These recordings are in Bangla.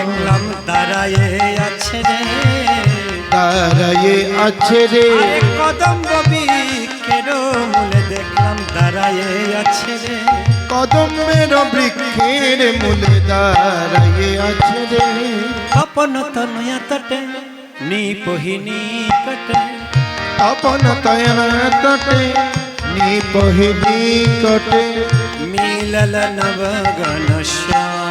দেখলাম দাঁড়ায়ে আছে রে। দাঁড়ায়ে আছে রে। কদম বৃক্ষের মূলে দেখলাম দাঁড়ায়ে আছে রে। কদমের বৃক্ষের মূলে দাঁড়ায়ে আছে রে। তপন তনয়া তটে নি পহিনি কটে। আপন তয়ন তটে নিপহিনি কটে। মিলল নবগণ শ্যাম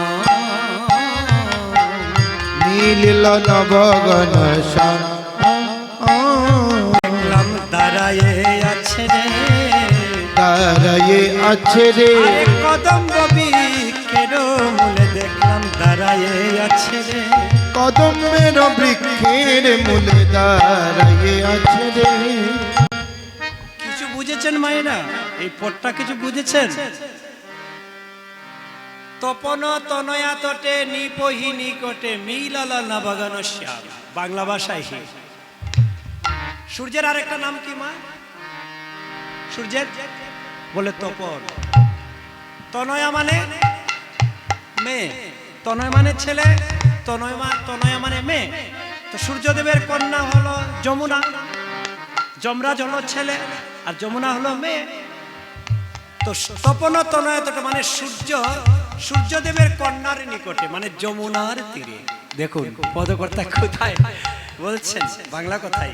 নীল নবগণ দেখলাম দাঁড়ায়ে আছে রে। দাঁড়ায়ে আছে রে। কদম বৃক্ষের মূলে দেখলাম দাঁড়ায়ে আছে রে। কদমের বৃক্ষের মূলে দাঁড়ায়ে আছে রে। কিছু বুঝেছেন মায়েরা? এই পটটা কিছু বুঝেছেন? তপন তনয়া তটে নিপহি নিকটে মিলালা নবাগান শ্যাম। বাংলা ভাষায় হি। সূর্যের আরেকটা নাম কি মা? সূর্যের? বলে তপন। তনয়া মানে মেয়ে। তনয় মানে ছেলে। তনয় মা তনয়া মানে মেয়ে। তো সূর্যদেবের কন্যা হলো যমুনা। যমরাজ হলো ছেলে আর যমুনা হলো মেয়ে। তো তপন তনয়তটা মানে সূর্য সূর্যদেবের কন্যার নিকটে মানে যমুনার তীরে। দেখুন, পদকর্তা কোথায়? বলছেন, বাংলা কথাই।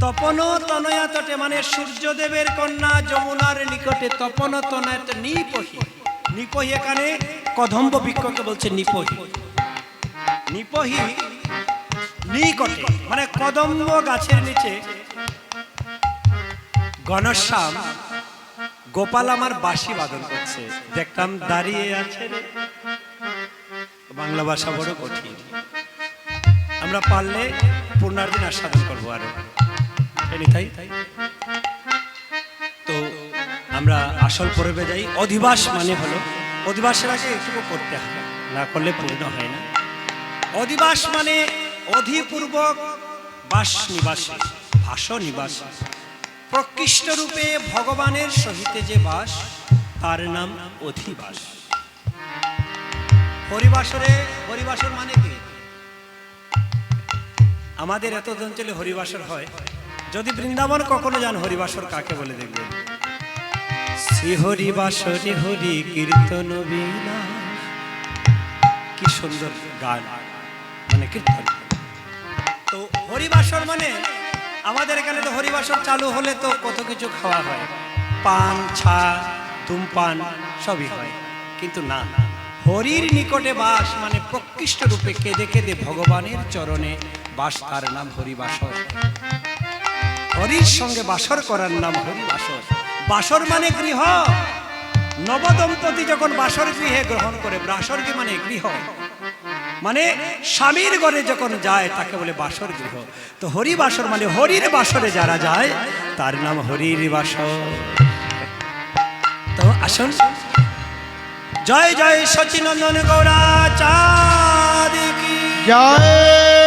তপন তনয়া তটে মানে সূর্যদেবের কন্যা যমুনার নিকটে তপন তনয়াত নিপহি। নিপহি এখানে কদম্ব বৃক্ষকে বলছে নিপহি। নিপহি নিকটে মানে কদম্ব গাছের নিচে ঘনশ্যাম গোপাল আমার বাঁশি বাদন করছে। দেখতাম দাঁড়িয়ে আছে বাংলা ভাষা বড় কঠিন। আমরা পারলে পূর্ণার্দিন আস্বাদন করব আরও। তাই তাই? তো আমরা আসল পর্বে যাই। অধিবাস মানে হলো, অধিবাসের আগে এটুকু করতে হয় না করলে পূর্ণ হয় না। অধিবাস মানে অধিপূর্বক বাস নিবাসী, ভাষ নিবাস। প্রকৃষ্ট রূপে ভগবানের সহিতে যে বাস, তার নাম অধিবাস। হরিবাসরে, হরিবাসর মানে কি? আমাদের এত অঞ্চলে হরিবাসর হয়, যদি বৃন্দাবন কখনো যান, হরিবাসর কাকে বলে দেখবেন? শ্রী হরিবাসরে হরি কীর্তন কি সুন্দর গান মানে কীর্তন। তো হরিবাসর মানে আমাদের এখানে তো হরিবাসর চালু হলে তো কত কিছু খাওয়া হয়। পান, ছা, ধূমপান সবই হয়। কিন্তু না, হরির নিকটে বাস মানে প্রকৃষ্ট রূপে কেঁদে কেঁদে ভগবানের চরণে বাস তার নাম হরিবাসর। হরির সঙ্গে বাসর করার নাম হরিবাসর। বাসর মানে গৃহ। নবদম্পতি যখন বাসর গৃহে গ্রহণ করে, বাসর কি মানে গৃহ। মানে স্বামীর ঘরে যখন যায়, তাকে বলে বাসর গৃহ। তো হরি বাসর মানে হরির বাসরে যারা যায়, তার নাম হরির বাসর। তো আসুন। জয় জয় সচিনন্দন গৌরা চাঁদ জয়।